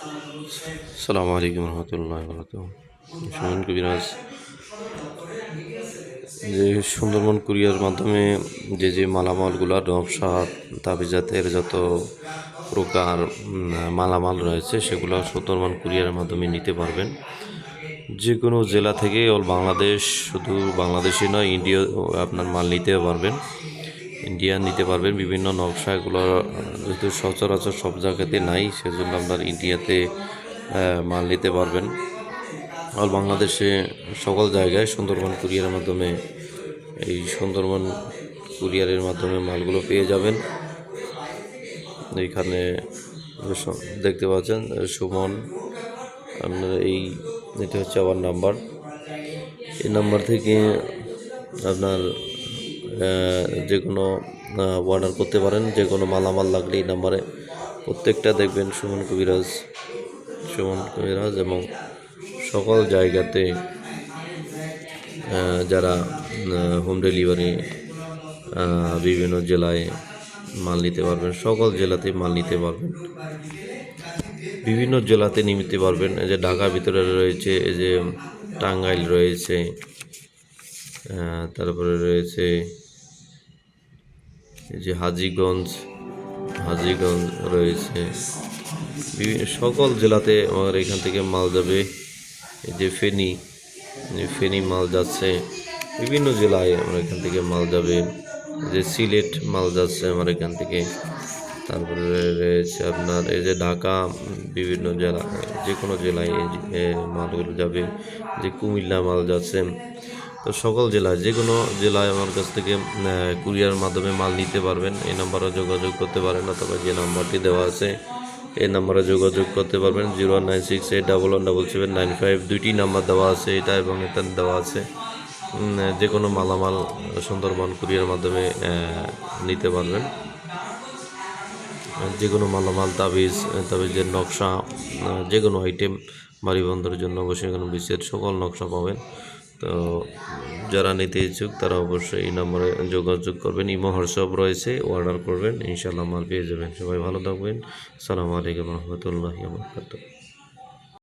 সালামু আলাইকুম রহমতুল্লাহ সুমন কবিরাজ যে সুন্দরবন কুরিয়ার মাধ্যমে যে যে মালামালগুলো নকশা তাবিজাতের যত প্রকার মালামাল রয়েছে, সেগুলো সুন্দরবন কুরিয়ারের মাধ্যমে নিতে পারবেন। যে কোনো জেলা থেকে অল বাংলাদেশ, শুধু বাংলাদেশে নয় ইন্ডিয়া আপনার মাল নিতে পারবেন। ইন্ডিয়া নিতে পারবেন। বিভিন্ন নকশা এগুলো যেহেতু সচরাচর সব জায়গাতে নাই, সেজন্য আপনার ইন্ডিয়াতে মাল নিতে পারবেন। আর বাংলাদেশে সকল জায়গায় সুন্দরবন কুরিয়ারের মাধ্যমে, এই সুন্দরবন কুরিয়ারের মাধ্যমে মালগুলো পেয়ে যাবেন। এইখানে দেখতে পাচ্ছেন, সুমন, আপনার এই, এটা হচ্ছে আমার নাম্বার। এই নাম্বার থেকে আপনার যে কোনো অর্ডার করতে পারেন, যে কোনো মালামাল লাগলে এই নাম্বারে প্রত্যেকটা দেখবেন সুমন কবিরাজ সুমন কবিরাজ এবং সকল জায়গাতে যারা হোম ডেলিভারি বিভিন্ন জেলায় মাল নিতে পারবেন, সকল জেলাতে মাল নিতে পারবেন। বিভিন্ন জেলাতে নিতে পারবেন, এই যে ঢাকার ভিতরে রয়েছে, এই যে টাঙ্গাইল রয়েছে তারপরে রয়েছে যে হাজিগঞ্জ হাজিগঞ্জ রয়েছে। সকল জেলাতে আমার এখান থেকে মাল যাবে। এই যে ফেনী ফেনী মাল যাচ্ছে। বিভিন্ন জেলায় আমার এখান থেকে মাল যাবে। যে সিলেট মাল যাচ্ছে আমার এখান থেকে। তারপরে রয়েছে আপনার এই যে ঢাকা, বিভিন্ন জেলা, যে কোনো জেলায় মালগুলো যাবে। যে কুমিল্লা মাল যাচ্ছে। তো সকল জেলায়, যে কোনো জেলায় আমার কাছ থেকে কুরিয়ার মাধ্যমে মাল নিতে পারবেন। এই নাম্বারে যোগাযোগ করতে পারেন অথবা যে নাম্বারটি দেওয়া আছে, এই নাম্বারে যোগাযোগ করতে পারবেন। Zero nine six eight double one double seven nine five দুইটি নাম্বার দেওয়া আছে, এটা এবং এটা দেওয়া আছে। যে কোনো মালামাল সুন্দরবন কুরিয়ার মাধ্যমে নিতে পারবেন। যে কোনো মালামাল, তাবিজ তাবিজের নকশা যে কোনো আইটেম বাড়ি বন্ধের জন্য অবশ্যই কোনো বিশ্বের সকল নকশা পাবেন। তো যারা নিতে ইচ্ছুক, তারা অবশ্যই এই নম্বরে যোগাযোগ করবেন। ইমো, হোয়াটসঅ্যাপ রয়েছে, অর্ডার করবেন ইনশাল্লাহ মাল পেয়ে যাবেন। সবাই ভালো থাকবেন। সালামু আলাইকুম রহমতুল্লাহ